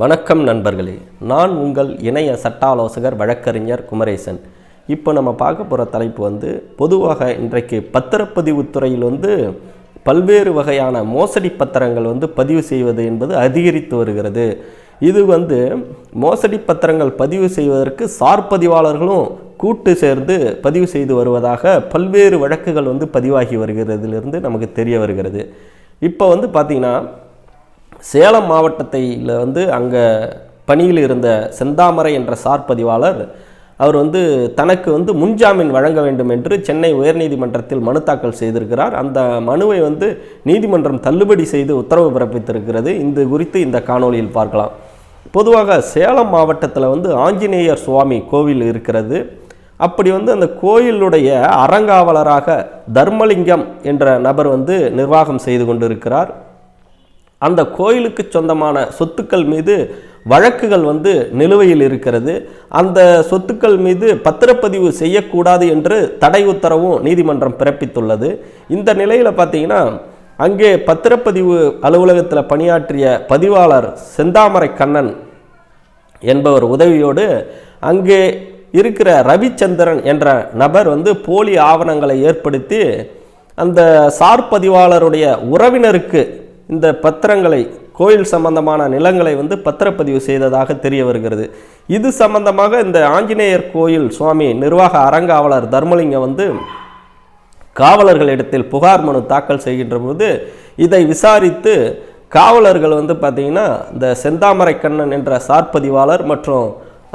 வணக்கம் நண்பர்களே. நான் உங்கள் இணைய சட்ட ஆலோசகர் வழக்கறிஞர் குமரேசன். இப்போ நம்ம பார்க்க போகிற தலைப்பு வந்து பொதுவாக இன்றைக்கு பத்திரப்பதிவுத்துறையில் வந்து பல்வேறு வகையான மோசடி பத்திரங்கள் வந்து பதிவு செய்வது என்பது அதிகரித்து வருகிறது. இது வந்து மோசடி பத்திரங்கள் பதிவு செய்வதற்கு சார் பதிவாளர்களும் கூட்டு சேர்ந்து பதிவு செய்து வருவதாக பல்வேறு வழக்குகள் வந்து பதிவாகி வருகிறதுலேருந்து நமக்கு தெரிய வருகிறது. இப்போ வந்து பார்த்திங்கன்னா சேலம் மாவட்டத்தில் வந்து அங்கே பணியில் இருந்த செந்தாமரை என்ற சார் பதிவாளர் அவர் வந்து தனக்கு வந்து முன்ஜாமீன் வழங்க வேண்டும் என்று சென்னை உயர்நீதிமன்றத்தில் மனு தாக்கல் செய்திருக்கிறார். அந்த மனுவை வந்து நீதிமன்றம் தள்ளுபடி செய்து உத்தரவு பிறப்பித்திருக்கிறது. இந்த குறித்து இந்த காணொலியில் பார்க்கலாம். பொதுவாக சேலம் மாவட்டத்தில் வந்து ஆஞ்சநேயர் சுவாமி கோவில் இருக்கிறது. அப்படி வந்து அந்த கோயிலுடைய அறங்காவலராக தர்மலிங்கம் என்ற நபர் வந்து நிர்வாகம் செய்து கொண்டிருக்கிறார். அந்த கோயிலுக்கு சொந்தமான சொத்துக்கள் மீது வழக்குகள் வந்து நிலுவையில் இருக்கிறது. அந்த சொத்துக்கள் மீது பத்திரப்பதிவு செய்யக்கூடாது என்று தடை உத்தரவும் நீதிமன்றம் பிறப்பித்துள்ளது. இந்த நிலையில் பார்த்தீங்கன்னா அங்கே பத்திரப்பதிவு அலுவலகத்தில் பணியாற்றிய பதிவாளர் செந்தாமரை கண்ணன் என்பவர் உதவியோடு அங்கே இருக்கிற ரவிச்சந்திரன் என்ற நபர் வந்து போலி ஆவணங்களை ஏற்படுத்தி அந்த சார் பதிவாளருடைய உறவினருக்கு இந்த பத்திரங்களை கோயில் சம்பந்தமான நிலங்களை வந்து பத்திரப்பதிவு செய்ததாக தெரிய வருகிறது. இது சம்பந்தமாக இந்த ஆஞ்சநேயர் கோயில் சுவாமி நிர்வாக அறங்காவலர் தர்மலிங்கம் வந்து காவலர்களிடத்தில் புகார் மனு தாக்கல் செய்கின்ற போது இதை விசாரித்து காவலர்கள் வந்து பார்த்திங்கன்னா இந்த செந்தாமரை கண்ணன் என்ற சார்பதிவாளர் மற்றும்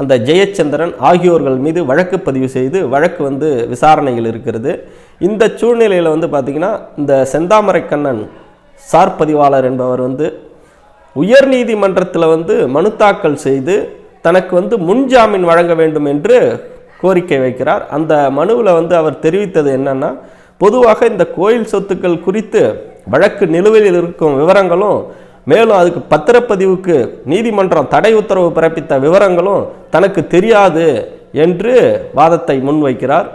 அந்த ஜெயச்சந்திரன் ஆகியோர்கள் மீது வழக்கு பதிவு செய்து வழக்கு வந்து விசாரணையில் இருக்கிறது. இந்த சூழ்நிலையில் வந்து பார்த்திங்கன்னா இந்த செந்தாமரை கண்ணன் சார் பதிவாளர் என்பவர் வந்து உயர் நீதிமன்றத்தில் வந்து மனு தாக்கல் செய்து தனக்கு வந்து முன்ஜாமீன் வழங்க வேண்டும் என்று கோரிக்கை வைக்கிறார். அந்த மனுவில் வந்து அவர் தெரிவித்தது என்னன்னா பொதுவாக இந்த கோயில் சொத்துக்கள் குறித்து வழக்கு நிலுவையில் இருக்கும் விவரங்களும் மேலும் அதுக்கு பத்திரப்பதிவுக்கு நீதிமன்றம் தடை உத்தரவு பிறப்பித்த விவரங்களும் தனக்கு தெரியாது என்று வாதத்தை முன்வைக்கிறார்.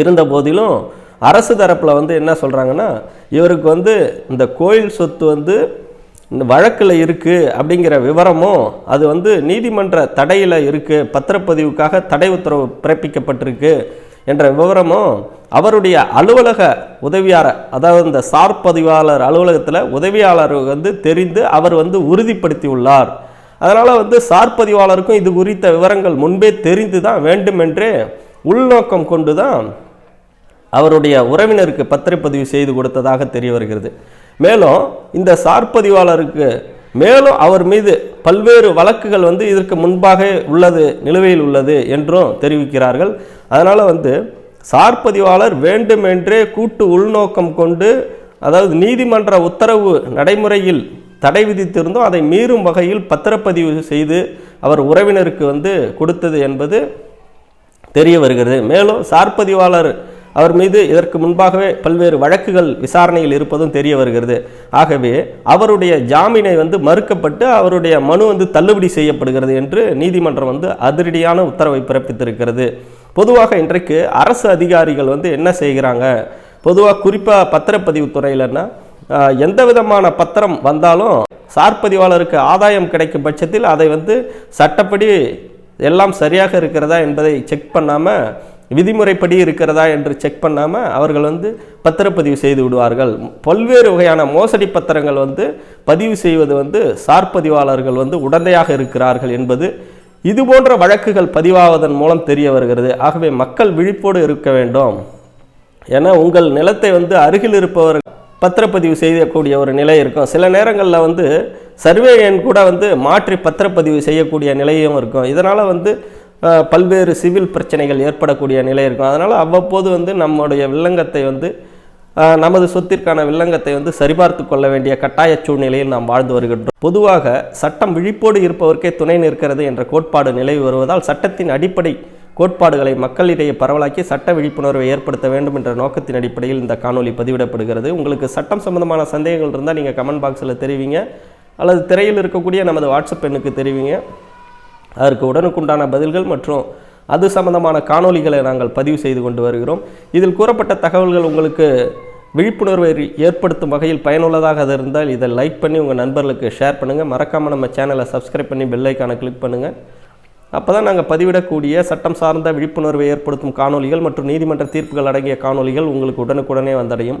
இருந்த போதிலும் அரசு தரப்பில் வந்து என்ன சொல்கிறாங்கன்னா இவருக்கு வந்து இந்த கோயில் சொத்து வந்து இந்த வழக்கில் இருக்குது அப்படிங்கிற விவரமும் அது வந்து நீதிமன்ற தடையில் இருக்குது பத்திரப்பதிவுக்காக தடை உத்தரவு பிறப்பிக்கப்பட்டிருக்கு என்ற விவரமும் அவருடைய அலுவலக உதவியாளர் அதாவது இந்த சார் பதிவாளர் அலுவலகத்தில் உதவியாளர் வந்து தெரிந்து அவர் வந்து உறுதிப்படுத்தி உள்ளார் அதனால் வந்து சார் பதிவாளருக்கும் இது குறித்த விவரங்கள் முன்பே தெரிந்து தான் வேண்டுமென்றே உள்நோக்கம் கொண்டு தான் அவருடைய உறவினருக்கு பத்திரப்பதிவு செய்து கொடுத்ததாக தெரிய வருகிறது. மேலும் இந்த சார்பதிவாளருக்கு மேலும் அவர் மீது பல்வேறு வழக்குகள் வந்து இதற்கு முன்பாக உள்ளது நிலுவையில் உள்ளது என்றும் தெரிவிக்கிறார்கள். அதனால் வந்து சார்பதிவாளர் வேண்டுமென்றே கூட்டு உள்நோக்கம் கொண்டு அதாவது நீதிமன்ற உத்தரவு நடைமுறையில் தடை விதித்திருந்தும் அதை மீறும் வகையில் பத்திரப்பதிவு செய்து அவர் உறவினருக்கு வந்து கொடுத்தது என்பது தெரிய வருகிறது. மேலும் சார்பதிவாளர் அவர் மீது இதற்கு முன்பாகவே பல்வேறு வழக்குகள் விசாரணையில் இருப்பதும் தெரிய வருகிறது. ஆகவே அவருடைய ஜாமீனை வந்து மறுக்கப்பட்டு அவருடைய மனு வந்து தள்ளுபடி செய்யப்படுகிறது என்று நீதிமன்றம் வந்து அதிரடியான உத்தரவை பிறப்பித்திருக்கிறது. பொதுவாக இன்றைக்கு அரசு அதிகாரிகள் வந்து என்ன செய்கிறாங்க? பொதுவாக குறிப்பாக பத்திரப்பதிவு துறையிலன்னா எந்த விதமான பத்திரம் வந்தாலும் சார்பதிவாளருக்கு ஆதாயம் கிடைக்கும் பட்சத்தில் அதை வந்து சட்டப்படி எல்லாம் சரியாக இருக்கிறதா என்பதை செக் பண்ணாமல் விதிமுறைப்படி இருக்கிறதா என்று செக் பண்ணாமல் அவர்கள் வந்து பத்திரப்பதிவு செய்து விடுவார்கள். பல்வேறு வகையான மோசடி பத்திரங்கள் வந்து பதிவு செய்வது வந்து சார்பதிவாளர்கள் வந்து உடந்தையாக இருக்கிறார்கள் என்பது இது போன்ற வழக்குகள் பதிவாவதன் மூலம் தெரிய வருகிறது. ஆகவே மக்கள் விழிப்போடு இருக்க வேண்டும். ஏன்னா உங்கள் நிலத்தை வந்து அருகில் இருப்பவர் பத்திரப்பதிவு செய்யக்கூடிய ஒரு நிலை இருக்கும். சில நேரங்களில் வந்து சர்வே எண் கூட வந்து மாற்றி பத்திரப்பதிவு செய்யக்கூடிய நிலையும் இருக்கும். இதனால் வந்து பல்வேறு சிவில் பிரச்சனைகள் ஏற்படக்கூடிய நிலை இருக்கும். அதனால் அவ்வப்போது வந்து நம்முடைய வில்லங்கத்தை வந்து நமது சொத்திற்கான வில்லங்கத்தை வந்து சரிபார்த்து கொள்ள வேண்டிய கட்டாய சூழ்நிலையில் நாம் வாழ்ந்து வருகின்றோம். பொதுவாக சட்டம் விழிப்போடு இருப்பவர்க்கே துணை நிற்கிறது என்ற கோட்பாடு நிலவி வருவதால் சட்டத்தின் அடிப்படை கோட்பாடுகளை மக்களிடையே பரவலாக்கி சட்ட விழிப்புணர்வை ஏற்படுத்த வேண்டும் என்ற நோக்கத்தின் அடிப்படையில் இந்த காணொலி பதிவிடப்படுகிறது. உங்களுக்கு சட்டம் சம்பந்தமான சந்தேகங்கள் இருந்தால் நீங்கள் கமெண்ட் பாக்ஸில் தெரிவிங்க. அல்லது திரையில் இருக்கக்கூடிய நமது வாட்ஸ்அப் எண்ணுக்கு தெரிவிங்க. அதற்கு உடனுக்குண்டான பதில்கள் மற்றும் அது சம்பந்தமான காணொளிகளை நாங்கள் பதிவு செய்து கொண்டு வருகிறோம். இதில் கூறப்பட்ட தகவல்கள் உங்களுக்கு விழிப்புணர்வை ஏற்படுத்தும் வகையில் பயனுள்ளதாக அது இருந்தால் இதை லைக் பண்ணி உங்கள் நண்பர்களுக்கு ஷேர் பண்ணுங்கள் மறக்காமல் நம்ம சேனலை சப்ஸ்கிரைப் பண்ணி பெல்லைக்கான கிளிக் பண்ணுங்கள் அப்போ தான் நாங்கள் பதிவிடக்கூடிய சட்டம் சார்ந்த விழிப்புணர்வை ஏற்படுத்தும் காணொளிகள் மற்றும் நீதிமன்ற தீர்ப்புகள் அடங்கிய காணொளிகள் உங்களுக்கு உடனுக்குடனே வந்தடையும்.